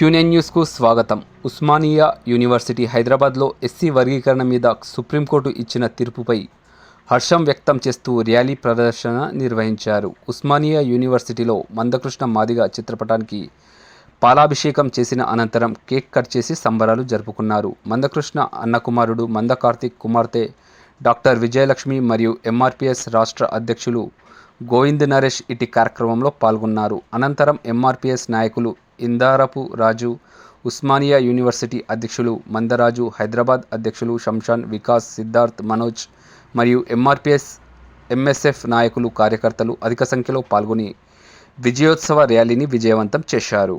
క్యూనెన్ న్యూస్కు స్వాగతం. ఉస్మానియా యూనివర్సిటీ హైదరాబాద్లో ఎస్సీ వర్గీకరణ మీద సుప్రీంకోర్టు ఇచ్చిన తీర్పుపై హర్షం వ్యక్తం చేస్తూ ర్యాలీ ప్రదర్శన నిర్వహించారు. ఉస్మానియా యూనివర్సిటీలో మందకృష్ణ మాదిగ చిత్రపటానికి పాలాభిషేకం చేసిన అనంతరం కేక్ కట్ చేసి సంబరాలు జరుపుకున్నారు. మందకృష్ణ అన్నకుమారుడు మంద కార్తిక్ కుమార్తె డాక్టర్ విజయలక్ష్మి మరియు ఎంఆర్పిఎస్ రాష్ట్ర అధ్యక్షులు గోవింద్ నరేష్ ఇటీ కార్యక్రమంలో పాల్గొన్నారు. అనంతరం ఎంఆర్పిఎస్ నాయకులు ఇందారపు రాజు ఉస్మానియా యూనివర్సిటీ అధ్యక్షులు మందరాజు హైదరాబాద్ అధ్యక్షులు శంషాన్ వికాస్ సిద్ధార్థ్ మనోజ్ మరియు ఎంఆర్పిఎస్ ఎంఎస్ఎఫ్ నాయకులు కార్యకర్తలు అధిక సంఖ్యలో పాల్గొని విజయోత్సవ ర్యాలీని విజయవంతం చేశారు.